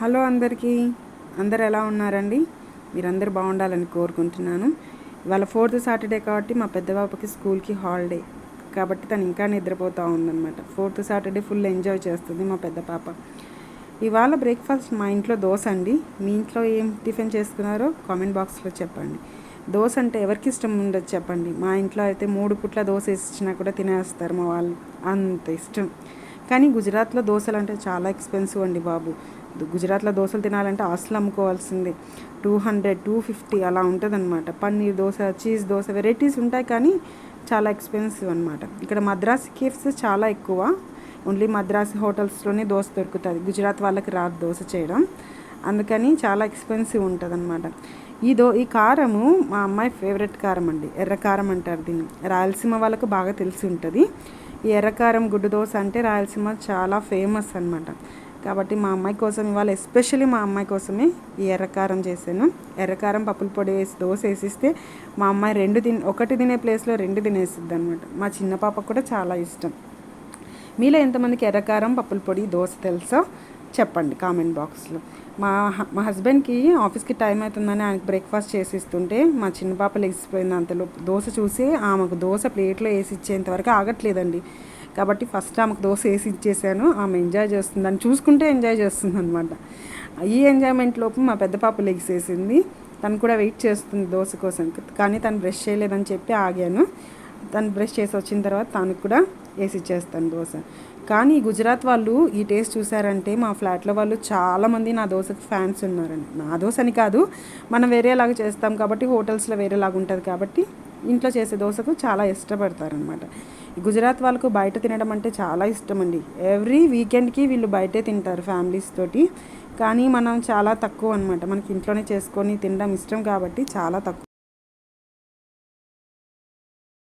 Hello అందరికీ. అందరు ఎలా ఉన్నారండి? మీరందరూ బాగుండాలని కోరుకుంటున్నాను. ఇవాళ ఫోర్త్ సాటర్డే కాబట్టి మా పెద్ద పాపకి స్కూల్కి హాలిడే. కాబట్టి తను ఇంకా నిద్రపోతూ ఉందన్నమాట. ఫోర్త్ సాటర్డే ఫుల్ ఎంజాయ్ చేస్తుంది మా పెద్ద పాప. ఇవాళ బ్రేక్ఫాస్ట్ మా ఇంట్లో దోశ అండి. మీ ఇంట్లో ఏం టిఫిన్ చేసుకున్నారో కామెంట్ బాక్స్లో చెప్పండి. దోశ అంటే ఎవరికి ఇష్టం ఉండదు చెప్పండి. మా ఇంట్లో అయితే మూడు పుట్ల దోశ ఇచ్చినా కూడా తినేస్తారు మా వాళ్ళు. అంత ఇష్టం. కానీ గుజరాత్లో దోశలు అంటే చాలా ఎక్స్పెన్సివ్ అండి బాబు. గుజరాత్లో దోశలు తినాలంటే అసలు అమ్ముకోవాల్సిందే. టూ హండ్రెడ్ టూ ఫిఫ్టీ అలా ఉంటుంది అనమాట పన్నీర్ దోశ చీజ్ దోశ వెరైటీస్ ఉంటాయి కానీ చాలా ఎక్స్పెన్సివ్ అనమాట ఇక్కడ మద్రాస్ కేఫ్స్ చాలా ఎక్కువ. ఓన్లీ మద్రాస్ హోటల్స్లోనే దోశ దొరుకుతుంది. గుజరాత్ వాళ్ళకి రాదు దోశ చేయడం. అందుకని చాలా ఎక్స్పెన్సివ్ ఉంటుంది అనమాట ఈ దో ఈ కారము మా అమ్మాయి ఫేవరెట్ కారం అండి. ఎర్ర కారం అంటారు దీన్ని. రాయలసీమ వాళ్ళకు బాగా తెలిసి ఉంటుంది. ఈ ఎర్రకారం గుడ్డు దోశ అంటే రాయలసీమ చాలా ఫేమస్ అనమాట కాబట్టి మా అమ్మాయి కోసం ఇవాళ ఎస్పెషల్లీ మా అమ్మాయి కోసమే ఈ ఎర్రకారం చేశాను. ఎర్రకారం పప్పుల పొడి వేసి దోశ వేసిస్తే మా అమ్మాయి రెండు తిన ఒకటి తినే ప్లేస్లో రెండు తినేసిద్ది అనమాట మా చిన్న పాపకు కూడా చాలా ఇష్టం. మీలో ఎంతమందికి ఎర్రకారం పప్పుల పొడి దోశ తెలుసో? చెప్పండి కామెంట్ బాక్స్లో మా మా హస్బెండ్కి ఆఫీస్కి టైం అవుతుందని ఆయనకి బ్రేక్ఫాస్ట్ చేసి ఇస్తుంటే మా చిన్న పాప లెగిసిపోయింది. అంతలో దోశ చూసి ఆమెకు దోశ ప్లేట్లో వేసి ఇచ్చేంత వరకు ఆగట్లేదండి. కాబట్టి ఫస్ట్ ఆమెకు దోశ వేసి ఇచ్చేసాను. ఆమె ఎంజాయ్ చేస్తుంది. దాన్ని చూసుకుంటే ఎంజాయ్ చేస్తుంది అనమాట ఈ ఎంజాయ్మెంట్ లోపు మా పెద్ద పాప లెగిసేసింది తను కూడా వెయిట్ చేస్తుంది దోశ కోసం. కానీ తను బ్రష్ చేయలేదని చెప్పి ఆగాను. తను బ్రష్ చేసి వచ్చిన తర్వాత తనకు కూడా వేసి ఇచ్చేస్తాను దోశ. కానీ గుజరాత్ వాళ్ళు ఈ టేస్ట్ చూసారంటే మా ఫ్లాట్లో వాళ్ళు చాలామంది నా దోశకి ఫ్యాన్స్ ఉన్నారండి నా దోశ అని కాదు మనం వేరేలాగా చేస్తాం కాబట్టి హోటల్స్లో వేరేలాగా ఉంటుంది కాబట్టి ఇంట్లో చేసే దోశకు చాలా ఇష్టపడతారనమాట గుజరాత్ వాళ్ళకు బయట తినడం అంటే చాలా ఇష్టం అండి ఎవ్రీ వీకెండ్కి వీళ్ళు బయటే తింటారు ఫ్యామిలీస్ తోటి. కానీ మనం చాలా తక్కువ అనమాట మనకి ఇంట్లోనే చేసుకొని తినడం ఇష్టం కాబట్టి చాలా తక్కువ.